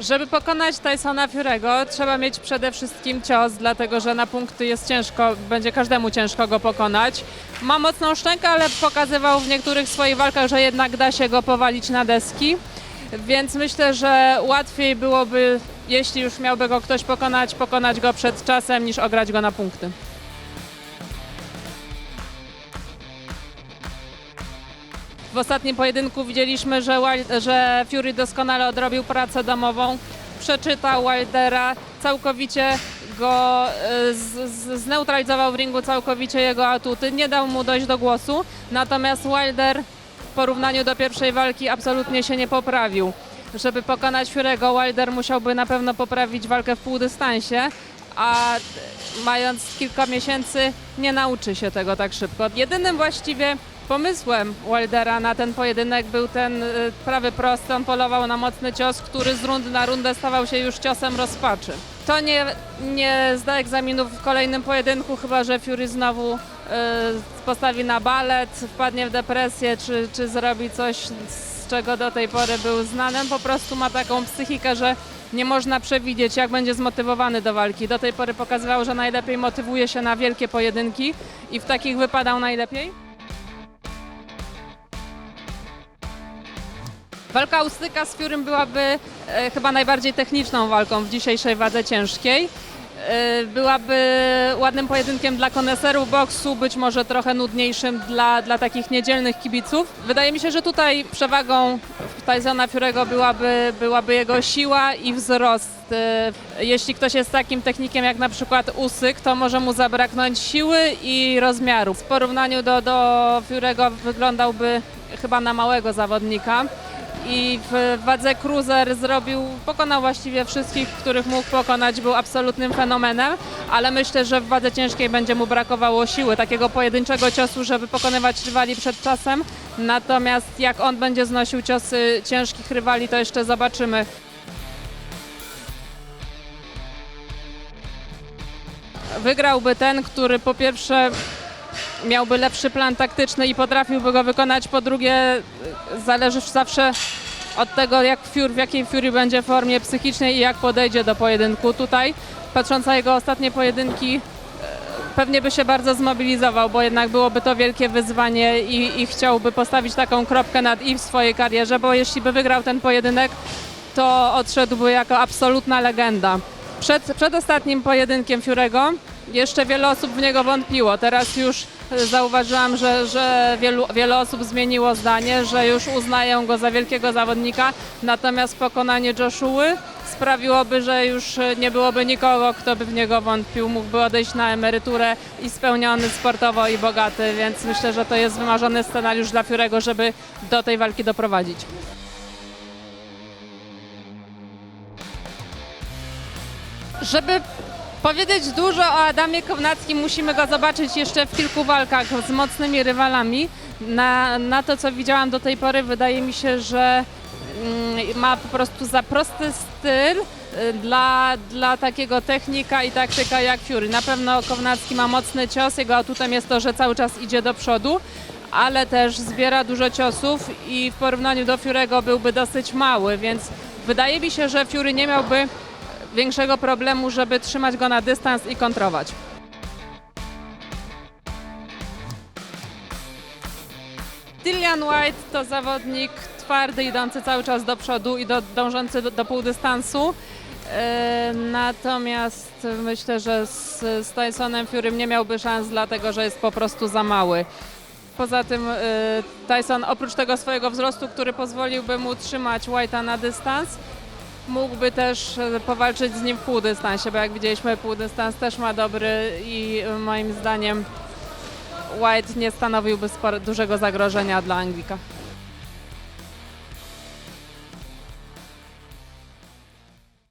Żeby pokonać Tysona Fury'ego trzeba mieć przede wszystkim cios, dlatego że na punkty jest ciężko, będzie każdemu ciężko go pokonać. Ma mocną szczękę, ale pokazywał w niektórych swoich walkach, że jednak da się go powalić na deski. Więc myślę, że łatwiej byłoby, jeśli już miałby go ktoś pokonać, pokonać go przed czasem, niż ograć go na punkty. W ostatnim pojedynku widzieliśmy, że, Wild- że Fury doskonale odrobił pracę domową, przeczytał Wildera, całkowicie go e, z, z, zneutralizował w ringu, całkowicie jego atuty, nie dał mu dojść do głosu, natomiast Wilder w porównaniu do pierwszej walki absolutnie się nie poprawił. Żeby pokonać Fury'ego, Wilder musiałby na pewno poprawić walkę w półdystansie, a mając kilka miesięcy nie nauczy się tego tak szybko. Jedynym właściwie pomysłem Wildera na ten pojedynek był ten y, prawy prosty. On polował na mocny cios, który z rundy na rundę stawał się już ciosem rozpaczy. To nie, nie zda egzaminów w kolejnym pojedynku, chyba że Fury znowu y, postawi na balet, wpadnie w depresję, czy, czy zrobi coś, z czego do tej pory był znanym. Po prostu ma taką psychikę, że nie można przewidzieć, jak będzie zmotywowany do walki. Do tej pory pokazywał, że najlepiej motywuje się na wielkie pojedynki i w takich wypadał najlepiej. Walka Ustyka z Fiurym byłaby e, chyba najbardziej techniczną walką w dzisiejszej wadze ciężkiej. E, byłaby ładnym pojedynkiem dla koneserów boksu, być może trochę nudniejszym dla, dla takich niedzielnych kibiców. Wydaje mi się, że tutaj przewagą Tysona Fury'ego byłaby, byłaby jego siła i wzrost. E, Jeśli ktoś jest takim technikiem jak na przykład Usyk, to może mu zabraknąć siły i rozmiaru. W porównaniu do, do Fury'ego wyglądałby chyba na małego zawodnika i w wadze cruiser zrobił, pokonał właściwie wszystkich, których mógł pokonać, był absolutnym fenomenem, ale myślę, że w wadze ciężkiej będzie mu brakowało siły, takiego pojedynczego ciosu, żeby pokonywać rywali przed czasem, natomiast jak on będzie znosił ciosy ciężkich rywali, to jeszcze zobaczymy. Wygrałby ten, który po pierwsze miałby lepszy plan taktyczny i potrafiłby go wykonać. Po drugie, zależy zawsze od tego, jak Fury, w jakiej Fury będzie formie psychicznej i jak podejdzie do pojedynku. Tutaj, patrząc na jego ostatnie pojedynki, pewnie by się bardzo zmobilizował, bo jednak byłoby to wielkie wyzwanie i, i chciałby postawić taką kropkę nad i w swojej karierze, bo jeśli by wygrał ten pojedynek, to odszedłby jako absolutna legenda. Przed, przed ostatnim pojedynkiem Fiurego jeszcze wiele osób w niego wątpiło. Teraz już zauważyłam, że, że wielu, wiele osób zmieniło zdanie, że już uznają go za wielkiego zawodnika. Natomiast pokonanie Joshuły sprawiłoby, że już nie byłoby nikogo, kto by w niego wątpił. Mógłby odejść na emeryturę i spełniony sportowo i bogaty, więc myślę, że to jest wymarzony scenariusz dla Fiurego, żeby do tej walki doprowadzić. Żeby powiedzieć dużo o Adamie Kownackim, musimy go zobaczyć jeszcze w kilku walkach z mocnymi rywalami. Na, na to, co widziałam do tej pory, wydaje mi się, że ma po prostu za prosty styl y, dla, dla takiego technika i taktyka jak Fury. Na pewno Kownacki ma mocny cios, jego atutem jest to, że cały czas idzie do przodu, ale też zbiera dużo ciosów i w porównaniu do Fury'ego byłby dosyć mały, więc wydaje mi się, że Fury nie miałby większego problemu, żeby trzymać go na dystans i kontrować. Dillian White to zawodnik twardy, idący cały czas do przodu i do, dążący do, do półdystansu. Natomiast myślę, że z, z Tysonem Furym nie miałby szans, dlatego że jest po prostu za mały. Poza tym e, Tyson oprócz tego swojego wzrostu, który pozwoliłby mu trzymać White'a na dystans, mógłby też e, powalczyć z nim w półdystansie, bo jak widzieliśmy półdystans też ma dobry i e, moim zdaniem White nie stanowiłby dużego zagrożenia dla Anglika.